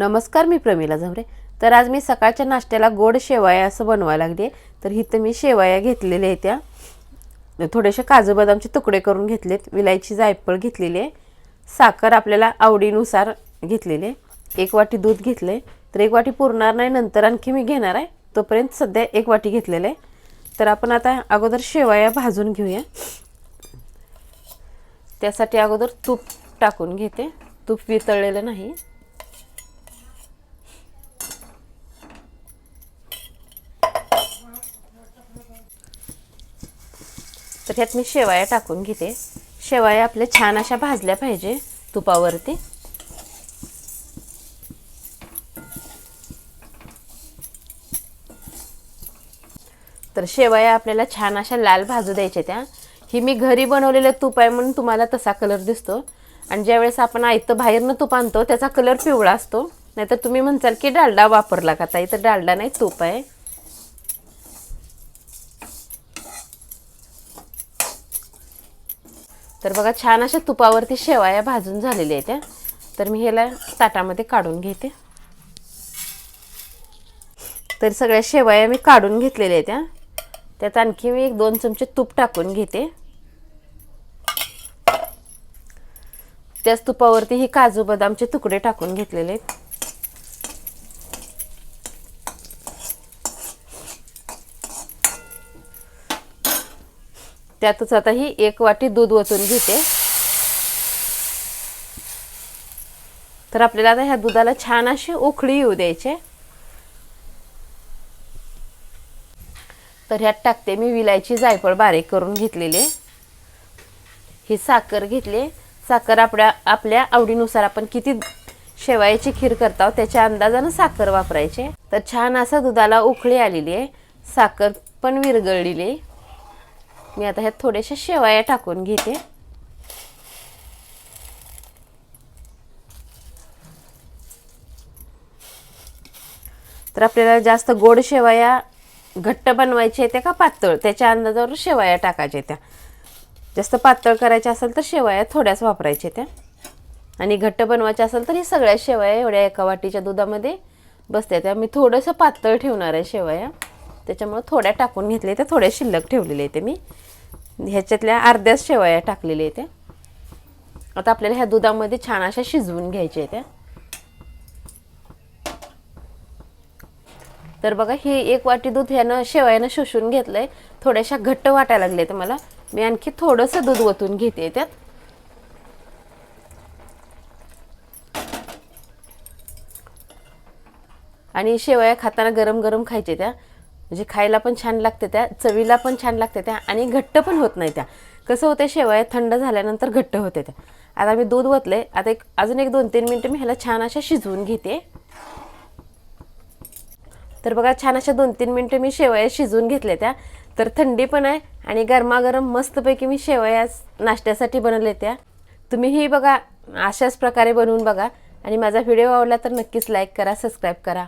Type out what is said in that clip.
नमस्कार मी प्रमिला झवरे. तर आज मी सकाळच्या नाश्त्याला गोड शेवाया असं बनवायला आहे तर इथं मी शेवाया घेतलेल्या आहेत त्या. थोडेसे काजू बदामचे तुकडे करून घेतलेत. विलायची जायफळ घेतलेली आहे साखर आपल्याला आवडीनुसार घेतलेले एक वाटी दूध घेतले तर एक वाटी पुरणार नाही नंतर आणखी मी घेणार आहे. तोपर्यंत सध्या एक वाटी घेतलेलं आहे तर आपण आता अगोदर शेवाया भाजून घेऊया. त्यासाठी अगोदर तूप टाकून घेते. तूप वितळलेलं नाही. तर ह्यात मी शेवाया टाकून घेते. शेवाया आपल्या छान अशा भाजल्या पाहिजे तुपावरती. तर शेवया आपल्याला छान अशा लाल भाजू द्यायच्या त्या. ही मी घरी बनवलेलं तूप आहे म्हणून तुम्हाला तसा कलर दिसतो. आणि ज्यावेळेस आपण आयतं बाहेरनं तूप आणतो त्याचा कलर पिवळा असतो. नाहीतर तुम्ही म्हणसाल की डालडा वापरला का ताई? तर डालडा नाही तूप आहे. तर बघा छान अशा तुपावरती शेवाया भाजून झालेल्या आहेत त्या तर मी ह्याला ताटामध्ये काढून घेते. तर सगळ्या शेवाया मी काढून घेतलेल्या आहेत त्या त्यात आणखी मी एक दोन चमचे तूप टाकून घेते. त्याच तुपावरती ही काजू बदामचे तुकडे टाकून घेतलेले आहेत. त्यातच आता ही एक वाटी दूध ओतून घेते. तर आपल्याला आता ह्या दुधाला छान अशी उकळी येऊ द्यायचे. तर ह्यात टाकते मी विलायची जायफळ बारीक करून घेतलेली. ही साखर घेतली. साखर आपल्या आपल्या आवडीनुसार आपण किती शेवायाची खीर करतो त्याच्या अंदाजानं साखर वापरायचे. तर छान असं दुधाला उकळी आलेली आहे. साखर पण विरगळलेली आहे. मी आता ह्यात थोड्याशा शेवाया टाकून घेते. तर आपल्याला जास्त गोड शेवाया घट्ट बनवायचे त्या का पातळ? त्याच्या अंदाजावर शेवाया टाकायच्या त्या. जास्त पातळ करायच्या असेल तर शेवाया थोड्याच वापरायच्या त्या. आणि घट्ट बनवायच्या असेल तर ही सगळ्या शेवाया एवढ्या एका वाटीच्या दुधामध्ये बसत्या त्या मी थोडंसं पातळ ठेवणार आहे शेवाया. त्याच्यामुळं थोड्या टाकून घेतल्या त्या थोड्या शिल्लक ठेवलेल्या आहेत मी. ह्याच्यातल्या अर्ध्याच शेवया टाकलेल्या आहेत आता आपल्याला ह्या दुधामध्ये छान अशा शिजवून घ्यायच्या त्या. तर बघा ही एक वाटी दूध ह्यानं शेवयानं शोषून घेतलंय. थोड्याशा घट्ट वाटायला लागले तर मला. मी आणखी थोडंसं दूध ओतून घेते त्यात. आणि शेवया खाताना गरम गरम खायचे त्या. म्हणजे खायला पण छान लागते त्या चवीला पण छान लागते त्या आणि घट्ट पण होत नाही त्या. कसं होतं शेवया थंड झाल्यानंतर घट्ट होते त्या. आता मी दूध ओतले आता एक अजून एक दोन तीन मिनटं मी ह्याला छान अशा शिजवून घेते. तर बघा छान अशा दोन तीन मिनटं मी शेवया शिजवून घेतल्या त्या. तर थंडी पण आहे आणि गरमागरम मस्तपैकी मी शेवया नाश्त्यासाठी बनवले त्या. तुम्हीही बघा अशाच प्रकारे बनवून बघा. आणि माझा व्हिडिओ आवडला तर नक्कीच लाईक करा सबस्क्राईब करा.